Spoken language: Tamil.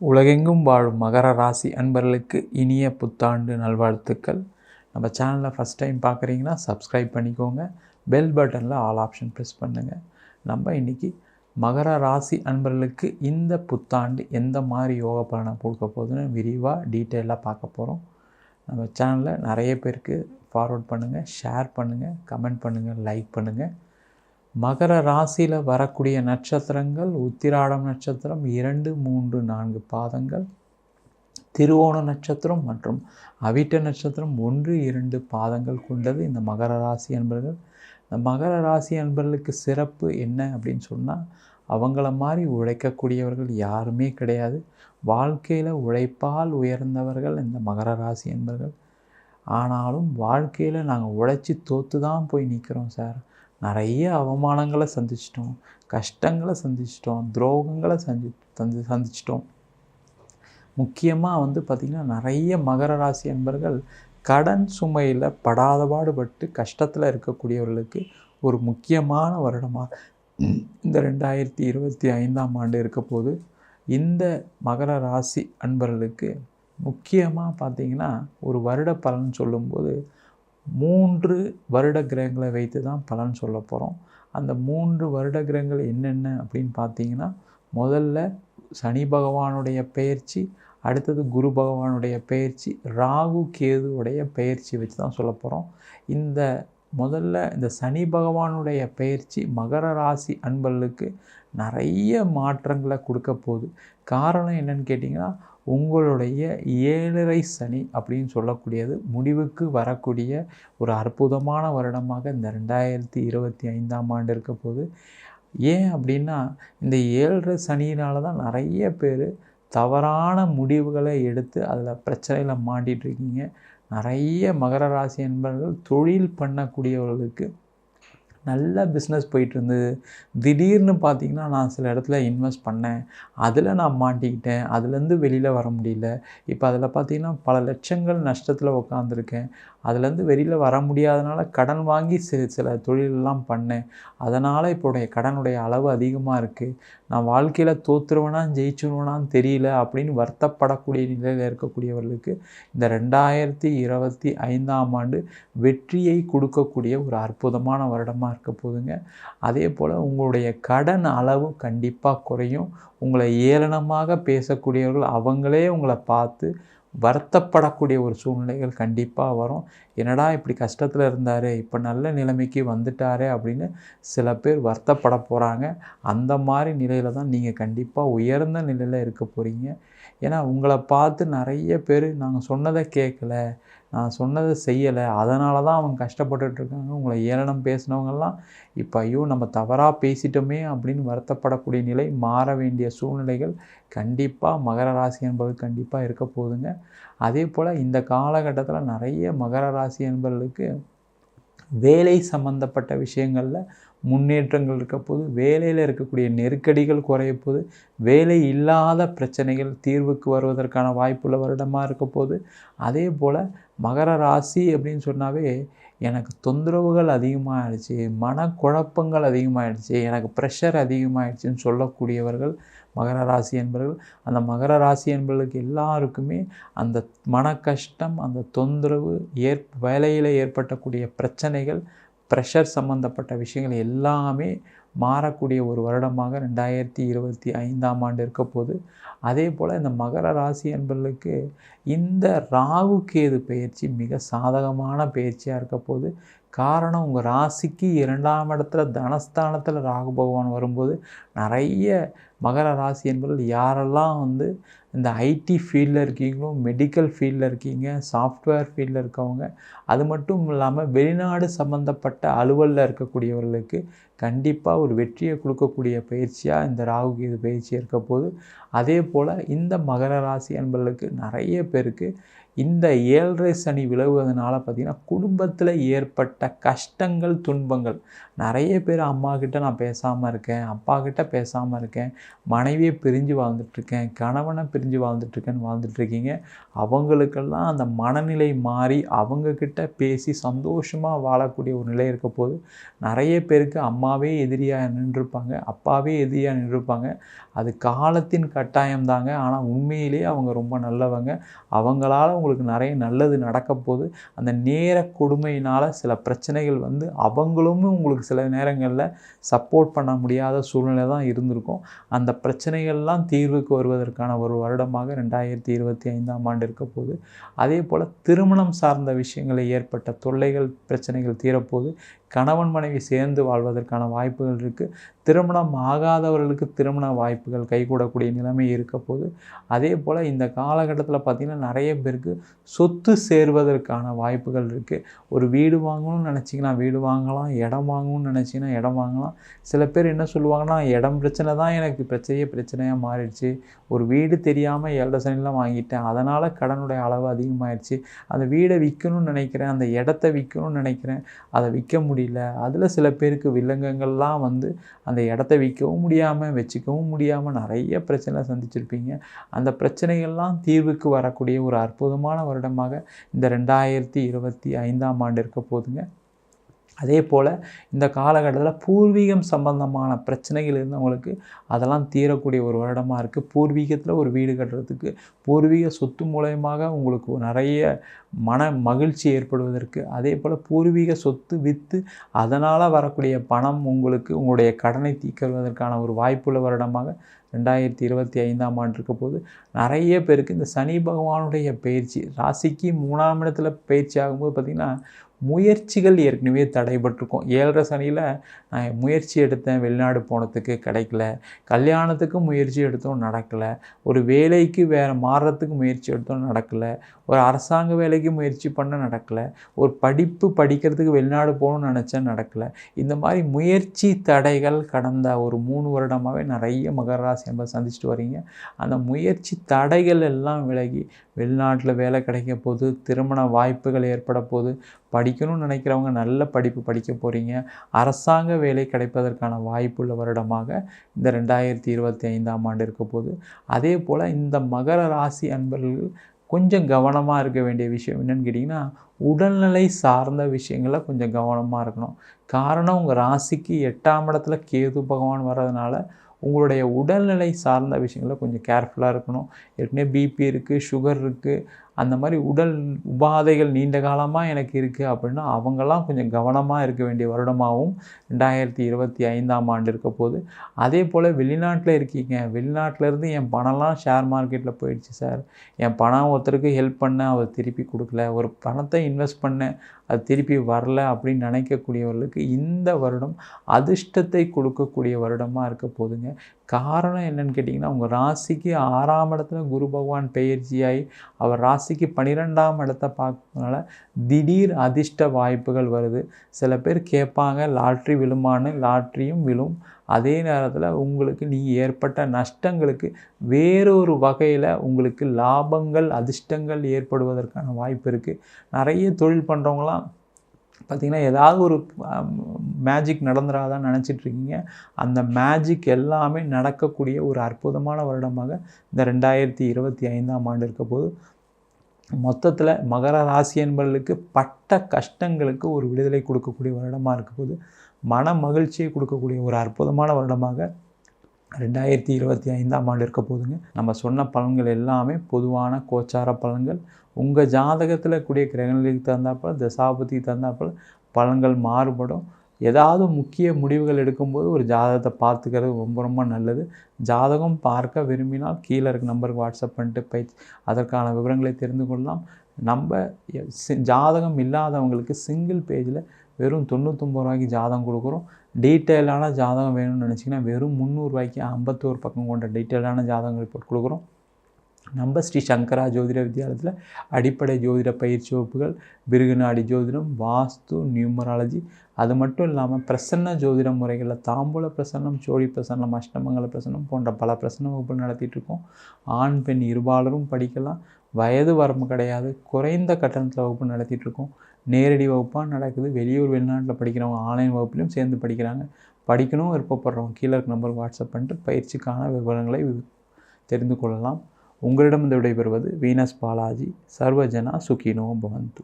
உலகெங்கும் வாழும் மகர ராசி அன்பர்களுக்கு இனிய புத்தாண்டு நல்வாழ்த்துக்கள். நம்ம சேனலை ஃபஸ்ட் டைம் பார்க்குறீங்கன்னா சப்ஸ்கிரைப் பண்ணிக்கோங்க. பெல் பட்டனில் ஆல் ஆப்ஷன் ப்ரெஸ் பண்ணுங்கள் நம்ம இன்றைக்கி மகர ராசி அன்பர்களுக்கு இந்த புத்தாண்டு எந்த மாதிரி யோக பலனை கொடுக்க போகுதுன்னு விரிவாக டீட்டெயிலாக பார்க்க போகிறோம் நம்ம சேனலில் நிறைய பேருக்கு ஃபார்வர்ட் பண்ணுங்கள் ஷேர் பண்ணுங்கள் கமெண்ட் பண்ணுங்கள் லைக் பண்ணுங்கள் மகர ராசியில் வரக்கூடிய நட்சத்திரங்கள் உத்திராடம் நட்சத்திரம் இரண்டு மூன்று நான்கு பாதங்கள் திருவோண நட்சத்திரம் மற்றும் அவிட்ட நட்சத்திரம் ஒன்று இரண்டு பாதங்கள் கொண்டது இந்த மகர ராசி அன்பர்கள். இந்த மகர ராசி அன்பர்களுக்கு சிறப்பு என்ன அப்படின்னு சொன்னால் அவங்கள மாதிரி உழைக்கக்கூடியவர்கள் யாருமே கிடையாது. வாழ்க்கையில் உழைப்பால் உயர்ந்தவர்கள் இந்த மகர ராசி என்பர்கள் ஆனாலும் வாழ்க்கையில் நாங்கள் உழைச்சி தோற்று தான் போய் நிற்கிறோம் சார். நிறைய அவமானங்களை சந்திச்சிட்டோம் கஷ்டங்களை சந்திச்சிட்டோம் துரோகங்களை சந்தி சந்தி சந்திச்சிட்டோம். முக்கியமாக வந்து பார்த்திங்கன்னா நிறைய மகர ராசி அன்பர்கள் கடன் சுமையில் படாத பாடுபட்டு கஷ்டத்தில் இருக்கக்கூடியவர்களுக்கு ஒரு முக்கியமான வருடமாக இந்த ரெண்டாயிரத்தி இருபத்தி ஐந்தாம் ஆண்டு இருக்க போது இந்த மகர ராசி அன்பர்களுக்கு முக்கியமாக பார்த்திங்கன்னா ஒரு வருட பலன் சொல்லும்போது மூன்று வருட கிரகங்களை வைத்து தான் பலன் சொல்ல போகிறோம் அந்த மூன்று வருட கிரகங்கள் என்னென்ன அப்படின்னு பார்த்தீங்கன்னா முதல்ல சனி பகவானுடைய பெயர்ச்சி அடுத்தது குரு பகவானுடைய பெயர்ச்சி ராகு கேதுவுடைய பெயர்ச்சி வச்சு தான் சொல்ல போகிறோம் இந்த முதல்ல இந்த சனி பகவானுடைய பயிற்சி மகர ராசி அன்பர்களுக்கு நிறைய மாற்றங்களை கொடுக்க போகுது. காரணம் என்னன்னு கேட்டிங்கன்னா உங்களுடைய ஏழரை சனி அப்படின்னு சொல்லக்கூடியது முடிவுக்கு வரக்கூடிய ஒரு அற்புதமான வருடமாக இந்த ரெண்டாயிரத்தி இருபத்தி ஐந்தாம் ஆண்டு இருக்க போது ஏன் அப்படின்னா இந்த ஏழரை சனியினால தான் நிறைய பேர் தவறான முடிவுகளை எடுத்து அதில் பிரச்சனையில் மாட்டிகிட்ருக்கீங்க நிறைய மகர ராசி என்பவர்கள் தொழில் பண்ணக்கூடியவர்களுக்கு நல்ல பிஸ்னஸ் போயிட்டுருந்து திடீர்னு பார்த்தீங்கன்னா நான் சில இடத்துல இன்வெஸ்ட் பண்ணேன். அதில் நான் மாட்டிக்கிட்டேன். அதுலேருந்து வெளியில் வர முடியல. இப்போ அதில் பார்த்தீங்கன்னா பல லட்சங்கள் நஷ்டத்தில் உட்காந்துருக்கேன் அதுலேருந்து வெளியில் வர முடியாதனால கடன் வாங்கி சில சில தொழிலெல்லாம் பண்ணேன். அதனால் இப்போடைய கடனுடைய அளவு அதிகமாக இருக்குது நான் வாழ்க்கையில் தோற்றுருவேனா ஜெயிச்சிருவனான்னு தெரியல அப்படின்னு வருத்தப்படக்கூடிய நிலையில் இருக்கக்கூடியவர்களுக்கு இந்த ரெண்டாயிரத்தி இருபத்தி ஐந்தாம் ஆண்டு வெற்றியை கொடுக்கக்கூடிய ஒரு அற்புதமான வருடமாக இருக்க போதுங்க அதே போல் உங்களுடைய கடன் அளவு கண்டிப்பாக குறையும். உங்களை ஏளனமாக பேசக்கூடியவர்கள் அவங்களே உங்களை பார்த்து வருத்தப்படக்கூடிய ஒரு சூழ்நிலைகள் கண்டிப்பாக வரும். என்னடா இப்படி கஷ்டத்தில் இருந்தார்? இப்போ நல்ல நிலைமைக்கு வந்துட்டாரே அப்படின்னு சில பேர் வருத்தப்பட போகிறாங்க அந்த மாதிரி நிலையில் தான் நீங்கள் கண்டிப்பாக உயர்ந்த நிலையில் இருக்க போகிறீங்க ஏன்னா உங்களை பார்த்து நிறைய பேர் நாங்கள் சொன்னதை கேட்கல நான் சொன்னதை செய்யலை. அதனால தான் அவங்க கஷ்டப்பட்டுட்ருக்காங்க. உங்களை ஏளனம் பேசினவங்கெல்லாம் இப்போ ஐயோ நம்ம தவறாக பேசிட்டோமே அப்படின்னு வருத்தப்படக்கூடிய நிலை மாற வேண்டிய சூழ்நிலைகள் கண்டிப்பாக மகர ராசி என்பது கண்டிப்பாக இருக்க போகுதுங்க. அதே போல் இந்த காலகட்டத்தில் நிறைய மகர ராசி என்பவர்களுக்கு வேலை சம்பந்தப்பட்ட விஷயங்களில் முன்னேற்றங்கள் இருக்க போது வேலையில் இருக்கக்கூடிய நெருக்கடிகள் குறைய போது வேலை இல்லாத பிரச்சனைகள் தீர்வுக்கு வருவதற்கான வாய்ப்புள்ள வருடமாக இருக்க போது அதே போல் மகர ராசி அப்படின்னு சொன்னாவே எனக்கு தொந்தரவுகள் அதிகமாகிடுச்சு மனக்குழப்பங்கள் அதிகமாகிடுச்சு எனக்கு ப்ரெஷர் அதிகமாகிடுச்சின்னு சொல்லக்கூடியவர்கள் மகர ராசி என்பவர்கள் அந்த மகர ராசி என்பவர்களுக்கு எல்லாருக்குமே அந்த மன கஷ்டம் அந்த தொந்தரவு ஏற் வேலையில் ஏற்பட்டக்கூடிய பிரச்சனைகள் ப்ரெஷர் சம்மந்தப்பட்ட விஷயங்கள் எல்லாமே மாறக்கூடிய ஒரு வருடமாக ரெண்டாயிரத்தி இருபத்தி ஐந்தாம் ஆண்டு இருக்க போது அதே போல் இந்த மகர ராசி என்பர்களுக்கு இந்த ராகு கேது பயிற்சி மிக சாதகமான பயிற்சியாக இருக்க போது காரணம் உங்கள் ராசிக்கு இரண்டாம் இடத்துல தனஸ்தானத்தில் ராகு பகவான் வரும்போது நிறைய மகர ராசி என்பவர்கள் யாரெல்லாம் வந்து இந்த ஐடி ஃபீல்டில் இருக்கீங்களோ மெடிக்கல் ஃபீல்டில் இருக்கீங்க சாஃப்ட்வேர் ஃபீல்டில் இருக்கவங்க அது மட்டும் இல்லாமல் வெளிநாடு சம்மந்தப்பட்ட அலுவலில் இருக்கக்கூடியவர்களுக்கு கண்டிப்பாக ஒரு வெற்றியை கொடுக்கக்கூடிய பயிற்சியாக இந்த ராகு கேது பயிற்சி இருக்க போது அதே போல் இந்த மகர ராசி அன்பர்களுக்கு நிறைய பேருக்கு இந்த ஏழரை சனி விலகுவதனால பார்த்திங்கன்னா குடும்பத்தில் ஏற்பட்ட கஷ்டங்கள் துன்பங்கள். நிறைய பேர் அம்மா கிட்ட நான் பேசாமல் இருக்கேன் அப்பா கிட்ட பேசாமல் இருக்கேன் மனைவியை பிரிஞ்சு வாழ்ந்துட்டுருக்கேன் கணவனை பிரிஞ்சு வாழ்ந்துட்டுருக்கேன்னு வாழ்ந்துட்டுருக்கீங்க அவங்களுக்கெல்லாம் அந்த மனநிலை மாறி அவங்கக்கிட்ட பேசி சந்தோஷமாக வாழக்கூடிய ஒரு நிலை இருக்க போது நிறைய பேருக்கு அம்மாவே எதிரியாக நின்றுருப்பாங்க அப்பாவே எதிரியாக நின்றுருப்பாங்க. அது காலத்தின் கட்டாயம் தாங்க. ஆனால் உண்மையிலேயே அவங்க ரொம்ப நல்லவங்க. அவங்களால உங்களுக்கு நிறைய நல்லது நடக்க போகுது. அந்த நேர கொடுமையினால் சில பிரச்சனைகள் வந்து அவங்களும் உங்களுக்கு சில நேரங்களில் சப்போர்ட் பண்ண முடியாத சூழ்நிலை தான் இருந்திருக்கும். அந்த பிரச்சனைகள்லாம் தீர்வுக்கு வருவதற்கான ஒரு வருடமாக ரெண்டாயிரத்தி இருபத்தி ஐந்தாம் ஆண்டு இருக்க போகுது. அதே போல் திருமணம் சார்ந்த விஷயங்களில் ஏற்பட்ட தொல்லைகள் பிரச்சனைகள் தீரப்போகுது. கணவன் மனைவி சேர்ந்து வாழ்வதற்கான வாய்ப்புகள் இருக்குது திருமணம் ஆகாதவர்களுக்கு திருமண வாய்ப்புகள் கைகூடக்கூடிய நிலைமை இருக்க போது அதே போல் இந்த காலகட்டத்தில் பார்த்திங்கன்னா நிறைய பேருக்கு சொத்து சேர்வதற்கான வாய்ப்புகள் இருக்குது ஒரு வீடு வாங்கணும்னு நினச்சிங்கன்னா வீடு வாங்கலாம் இடம் வாங்கணும்னு நினச்சிங்கன்னா இடம் வாங்கலாம். சில பேர் என்ன சொல்லுவாங்கன்னா இடம் பிரச்சனை தான் எனக்கு பிரச்சனையே பிரச்சனையாக மாறிடுச்சு. ஒரு வீடு தெரியாமல் ஏழரை சனிலாம் வாங்கிட்டேன். அதனால் கடனுடைய அளவு அதிகமாகிடுச்சு அந்த வீடை விற்கணும்னு நினைக்கிறேன் அந்த இடத்த விற்கணும்னு நினைக்கிறேன். அதை விற்க முடியல. அதில் சில பேருக்கு வில்லங்கங்கள்லாம் வந்து அந்த இடத்த விற்கவும் முடியாமல் வச்சுக்கவும் முடியாமல் நிறைய பிரச்சனை சந்திச்சிருப்பீங்க. அந்த பிரச்சனைகள்லாம் தீர்வுக்கு வரக்கூடிய ஒரு அற்புதம் அற்புதமான வருடமாக இந்த ரெண்டாயிரத்தி இருபத்தி ஐந்தாம் ஆண்டு இருக்க போதுங்க. அதே போல் இந்த காலகட்டத்தில் பூர்வீகம் சம்பந்தமான பிரச்சனைகள் இருந்தவங்களுக்கு அதெல்லாம் தீரக்கூடிய ஒரு வருடமாக இருக்குது பூர்வீகத்தில் ஒரு வீடு கட்டுறதுக்கு பூர்வீக சொத்து மூலயமாக உங்களுக்கு நிறைய மன மகிழ்ச்சி ஏற்படுவதற்கு அதே போல் பூர்வீக சொத்து விற்று அதனால் வரக்கூடிய பணம் உங்களுக்கு உங்களுடைய கடனை தீக்கிறதற்கான ஒரு வாய்ப்புள்ள வருடமாக ரெண்டாயிரத்தி இருபத்தி ஐந்தாம் ஆண்டு இருக்க போது நிறைய பேருக்கு இந்த சனி பகவானுடைய பயிற்சி ராசிக்கு மூணாம் இடத்துல பயிற்சி ஆகும்போது பார்த்திங்கன்னா முயற்சிகள் ஏற்கனவே தடைபட்டிருக்கும். ஏழரை சனியில் நான் முயற்சி எடுத்தேன் வெளிநாடு போனதுக்கு கிடைக்கல. கல்யாணத்துக்கு முயற்சி எடுத்தோம் நடக்கலை. ஒரு வேலைக்கு வேறு மாறுறதுக்கு முயற்சி எடுத்தோம் நடக்கலை. ஒரு அரசாங்க வேலைக்கு முயற்சி பண்ண நடக்கலை. ஒரு படிப்பு படிக்கிறதுக்கு வெளிநாடு போகணும்னு நினச்சேன் நடக்கலை. இந்த மாதிரி முயற்சி தடைகள் கடந்த ஒரு மூணு வருடமாகவே நிறைய மகர ராசி என்பதை சந்திச்சுட்டு வரீங்க. அந்த முயற்சி தடைகள் எல்லாம் விலகி வெளிநாட்டில் வேலை கிடைக்க போது திருமண வாய்ப்புகள் ஏற்பட போது படிக்கணும்னு நினைக்கிறவங்க நல்ல படிப்பு படிக்க போகிறீங்க அரசாங்க வேலை கிடைப்பதற்கான வாய்ப்புள்ள வருடமாக இந்த ரெண்டாயிரத்தி இருபத்தி ஐந்தாம் ஆண்டு இருக்க போது அதே போல் இந்த மகர ராசி அன்பர்கள் கொஞ்சம் கவனமாக இருக்க வேண்டிய விஷயம் என்னென்னு கேட்டிங்கன்னா உடல்நிலை சார்ந்த விஷயங்களில் கொஞ்சம் கவனமாக இருக்கணும். காரணம் உங்கள் ராசிக்கு எட்டாம் இடத்துல கேது பகவான் வர்றதுனால உங்களுடைய உடல்நிலை சார்ந்த விஷயங்களில் கொஞ்சம் கேர்ஃபுல்லாக இருக்கணும். ஏற்கனவே பிபி இருக்குது சுகர் இருக்குது அந்த மாதிரி உடல் உபாதைகள் நீண்ட காலமாக எனக்கு இருக்குது அப்படின்னா அவங்கெல்லாம் கொஞ்சம் கவனமாக இருக்க வேண்டிய வருடமாகவும் ரெண்டாயிரத்தி இருபத்தி ஐந்தாம் ஆண்டு இருக்க போது அதே போல் வெளிநாட்டில் இருக்கீங்க. வெளிநாட்டிலேருந்து என் பணம்லாம் ஷேர் மார்க்கெட்டில் போயிடுச்சு சார் என் பணம் ஒருத்தருக்கு ஹெல்ப் பண்ண அவர் திருப்பி கொடுக்கல. ஒரு பணத்தை இன்வெஸ்ட் பண்ண அது திருப்பி வரல அப்படின்னு நினைக்கக்கூடியவர்களுக்கு இந்த வருடம் அதிர்ஷ்டத்தை கொடுக்கக்கூடிய வருடமாக இருக்க போதுங்க காரணம் என்னென்னு கேட்டிங்கன்னா உங்கள் ராசிக்கு ஆறாம் இடத்துல குரு பகவான் பெயர்ச்சியாகி அவர் ராசிக்கு பன்னிரெண்டாம் இடத்த பார்க்கறதுனால திடீர் அதிர்ஷ்ட வாய்ப்புகள் வருது. சில பேர் கேட்பாங்க லாட்ரி விழுமான்னு லாட்ரியும் விழும். அதே நேரத்தில் உங்களுக்கு நீ ஏற்பட்ட நஷ்டங்களுக்கு வேறொரு வகையில் உங்களுக்கு லாபங்கள் அதிர்ஷ்டங்கள் ஏற்படுவதற்கான வாய்ப்பு இருக்குது நிறைய தொழில் பண்ணுறவங்களாம் பார்த்திங்கன்னா ஏதாவது ஒரு மேஜிக் நடந்துடாதான்னு நினச்சிட்ருக்கீங்க. அந்த மேஜிக் எல்லாமே நடக்கக்கூடிய ஒரு அற்புதமான வருடமாக இந்த ரெண்டாயிரத்தி இருபத்தி ஐந்தாம் ஆண்டு இருக்க போது மொத்தத்தில் மகர ராசி என்பவர்களுக்கு பட்ட கஷ்டங்களுக்கு ஒரு விடுதலை கொடுக்கக்கூடிய வருடமாக இருக்க போது மன மகிழ்ச்சியை கொடுக்கக்கூடிய ஒரு அற்புதமான வருடமாக ரெண்டாயிரத்தி இருபத்தி ஐந்தாம் ஆண்டு இருக்க போதுங்க நம்ம சொன்ன பலன்கள் எல்லாமே பொதுவான கோச்சார பலன்கள். உங்கள் ஜாதகத்தில் கூடிய கிரகங்களுக்கு தகுந்தாப்பில் தசாபதிக்கு தகுந்தாப்பில் பலன்கள் மாறுபடும். ஏதாவது முக்கிய முடிவுகள் எடுக்கும்போது ஒரு ஜாதகத்தை பார்த்துக்கிறது ரொம்ப ரொம்ப நல்லது. ஜாதகம் பார்க்க விரும்பினால் கீழே இருக்க நம்பருக்கு வாட்ஸ்அப் பண்ணிட்டு பயிற்சி அதற்கான விவரங்களை தெரிந்து கொள்ளலாம். நம்ம ஜாதகம் இல்லாதவங்களுக்கு சிங்கிள் பேஜில் வெறும் தொண்ணூற்றொம்பது ரூபாய்க்கு ஜாதகம் கொடுக்குறோம். டீட்டெயிலான ஜாதகம் வேணும்னு நினச்சிங்கன்னா வெறும் முந்நூறுரூவாய்க்கு ஐம்பத்தோரு பக்கம் கொண்ட டீட்டெயிலான ஜாதகம் ரிப்போர்ட் கொடுக்குறோம். நம்ம ஸ்ரீ சங்கரா ஜோதிட வித்தியாலயத்தில் அடிப்படை ஜோதிட பயிற்சி வகுப்புகள் பிருகுநாடி ஜோதிடம் வாஸ்து நியூமராலஜி அது மட்டும் இல்லாமல் பிரசன்ன ஜோதிட முறைகளில் தாம்பூல பிரசன்னம் சோழி பிரசன்னம் அஷ்டமங்கல பிரசன்னம் போன்ற பல பிரசன்ன வகுப்புகள் நடத்திட்டுருக்கோம் ஆண் பெண் இருபாலரும் படிக்கலாம். வயது வரம்பு கிடையாது. குறைந்த கட்டணத்தில் வகுப்பு நடத்திட்டுருக்கோம் நேரடி வகுப்பாக நடக்குது. வெளியூர் வெளிநாட்டில் படிக்கிறவங்க ஆன்லைன் வகுப்புலையும் சேர்ந்து படிக்கிறாங்க. படிக்கணும் விருப்பப்படுறவங்க கீழே இருக்க நம்பருக்கு வாட்ஸ்அப் பண்ணிட்டு பயிற்சிக்கான விவரங்களை தெரிந்து கொள்ளலாம். உங்களிடம் இந்த விடைபெறுவது வீனஸ் பாலாஜி. சர்வஜனா சுகினோ பவந்து.